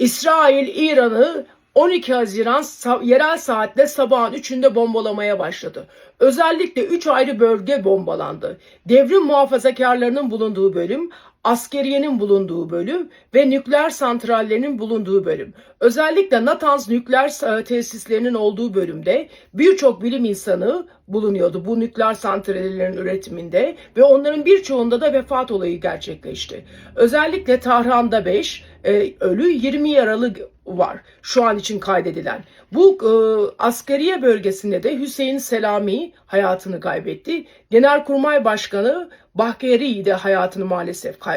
İsrail İran'ı 12 Haziran yerel saatte sabahın 3'ünde bombalamaya başladı. Özellikle 3 ayrı bölge bombalandı. Devrim muhafazakarlarının bulunduğu bölüm, askeriyenin bulunduğu bölüm ve nükleer santrallerinin bulunduğu bölüm. Özellikle Natanz nükleer e, tesislerinin olduğu bölümde birçok bilim insanı bulunuyordu bu nükleer santrallerin üretiminde ve onların birçoğunda da vefat olayı gerçekleşti. Özellikle Tahran'da 5 e, ölü 20 yaralı var şu an için kaydedilen. Bu e, askeriye bölgesinde de Hüseyin Selami hayatını kaybetti. Genelkurmay Başkanı Bahkeri de hayatını maalesef kaybetti.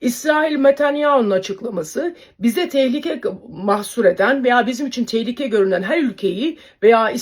İsrail Netanyahu'nun açıklaması bize tehlike mahsur eden veya bizim için tehlike görünen her ülkeyi veya e,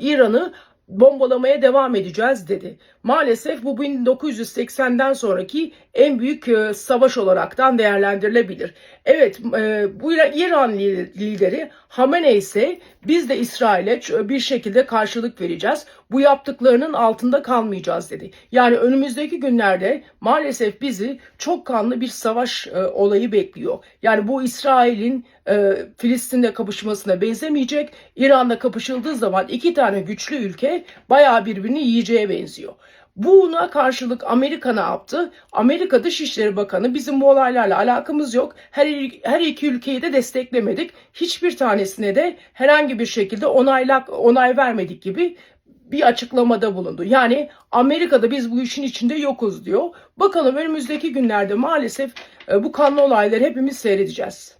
İran'ı bombalamaya devam edeceğiz dedi. Maalesef bu 1980'den sonraki en büyük e, savaş olaraktan değerlendirilebilir. Evet e, bu İra- İran li- lideri Hamenei ise biz de İsrail'e bir şekilde karşılık vereceğiz. Bu yaptıklarının altında kalmayacağız dedi. Yani önümüzdeki günlerde maalesef bizi çok kanlı bir savaş e, olayı bekliyor. Yani bu İsrail'in e, Filistin'de kapışmasına benzemeyecek. İran'da kapışıldığı zaman iki tane güçlü ülke bayağı birbirini yiyeceğe benziyor. Buna karşılık Amerika ne yaptı? Amerika Dışişleri Bakanı bizim bu olaylarla alakamız yok. Her, her iki ülkeyi de desteklemedik. Hiçbir tanesine de herhangi bir şekilde onaylak, onay vermedik gibi bir açıklamada bulundu. Yani Amerika'da biz bu işin içinde yokuz diyor. Bakalım önümüzdeki günlerde maalesef e, bu kanlı olayları hepimiz seyredeceğiz.